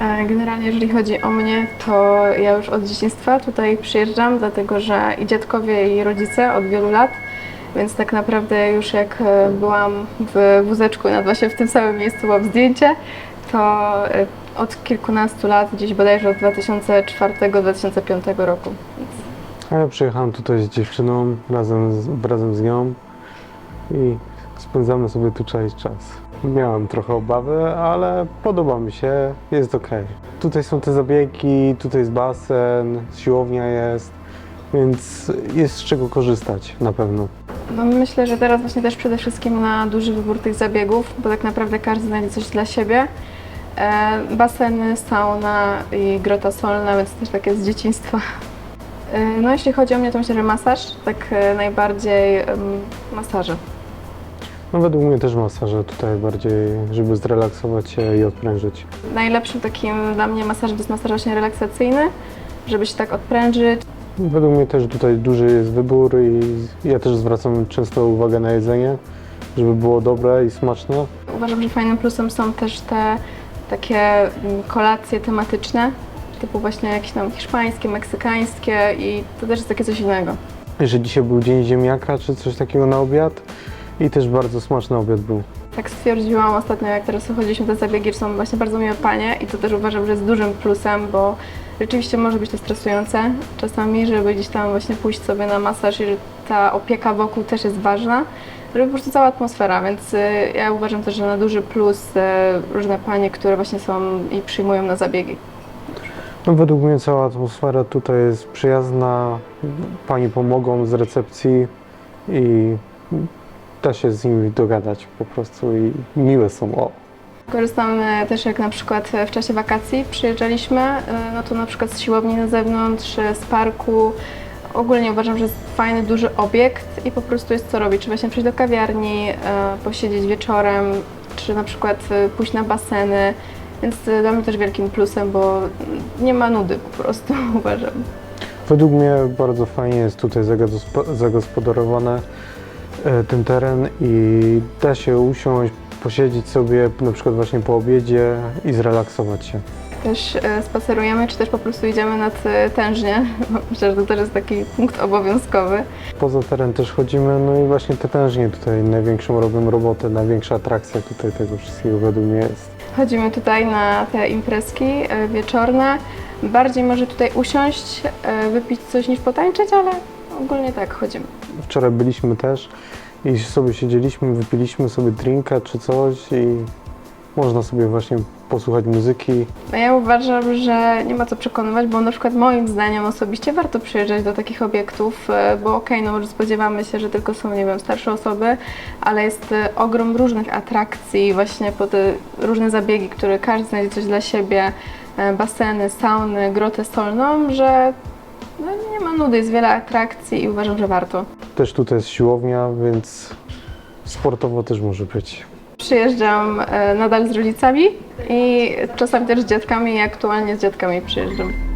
E, Generalnie jeżeli chodzi o mnie, to ja już od dzieciństwa tutaj przyjeżdżam, dlatego że i dziadkowie i rodzice od wielu lat, więc tak naprawdę już jak e, byłam w wózeczku nawet właśnie w tym samym miejscu mam zdjęcie, to e, od kilkunastu lat, gdzieś bodajże od 2004-2005 roku. Ja przyjechałem tutaj z dziewczyną, razem z, razem z nią i spędzamy sobie tu czas czas. Miałem trochę obawy, ale podoba mi się, jest ok. Tutaj są te zabiegi, tutaj jest basen, siłownia jest, więc jest z czego korzystać na pewno. No myślę, że teraz właśnie też przede wszystkim na duży wybór tych zabiegów, bo tak naprawdę każdy znajdzie coś dla siebie. E, baseny, sauna i grota solna, więc też takie z dzieciństwa. E, no jeśli chodzi o mnie, to myślę, że masaż, tak e, najbardziej em, masaże. No według mnie też masaże tutaj bardziej, żeby zrelaksować się i odprężyć. Najlepszym takim dla mnie masażem jest masaż właśnie relaksacyjny, żeby się tak odprężyć. Według mnie też tutaj duży jest wybór i ja też zwracam często uwagę na jedzenie, żeby było dobre i smaczne. Uważam, że fajnym plusem są też te takie mm, kolacje tematyczne, typu właśnie jakieś tam hiszpańskie, meksykańskie i to też jest takie coś innego. że dzisiaj był dzień ziemniaka czy coś takiego na obiad i też bardzo smaczny obiad był. Tak stwierdziłam ostatnio, jak teraz chodziliśmy te zabiegi, że są właśnie bardzo miłe panie i to też uważam, że jest dużym plusem, bo rzeczywiście może być to stresujące czasami, żeby gdzieś tam właśnie pójść sobie na masaż i że ta opieka wokół też jest ważna, żeby po prostu cała atmosfera, więc y, ja uważam też, że na duży plus y, różne panie, które właśnie są i przyjmują na zabiegi. No, według mnie cała atmosfera tutaj jest przyjazna, pani pomogą z recepcji i da się z nimi dogadać po prostu i miłe są. O. Korzystamy też jak na przykład w czasie wakacji przyjeżdżaliśmy, y, no to na przykład z siłowni na zewnątrz, y, z parku. Ogólnie uważam, że jest fajny, duży obiekt i po prostu jest co robić. Czy właśnie przyjść do kawiarni, y, posiedzieć wieczorem, czy na przykład pójść na baseny. Więc dla mnie też wielkim plusem, bo nie ma nudy po prostu, uważam. Według mnie bardzo fajnie jest tutaj zagaspo- zagospodarowany e, ten teren i da się usiąść, posiedzieć sobie na przykład właśnie po obiedzie i zrelaksować się. Też y, spacerujemy, czy też po prostu idziemy nad y, tężnie. Myślę, że to też jest taki punkt obowiązkowy. Poza teren też chodzimy, no i właśnie te tężnie tutaj największą robią robotę, największa atrakcja tutaj tego wszystkiego według mnie jest. Chodzimy tutaj na te imprezki e, wieczorne. Bardziej może tutaj usiąść, e, wypić coś niż potańczyć, ale ogólnie tak chodzimy. Wczoraj byliśmy też i sobie siedzieliśmy, wypiliśmy sobie drinka czy coś i można sobie właśnie posłuchać muzyki. Ja uważam, że nie ma co przekonywać, bo na przykład moim zdaniem osobiście warto przyjeżdżać do takich obiektów, e, bo okej, no może spodziewamy się, że tylko są, nie wiem, starsze osoby, ale jest e, ogrom różnych atrakcji, właśnie po te różne zabiegi, które każdy znajdzie coś dla siebie, e, baseny, sauny, grotę solną, że nudy, jest wiele atrakcji i uważam, że warto. Też tutaj jest siłownia, więc sportowo też może być. Przyjeżdżam e, nadal z rodzicami i czasami też z dziadkami i aktualnie z dziadkami przyjeżdżam.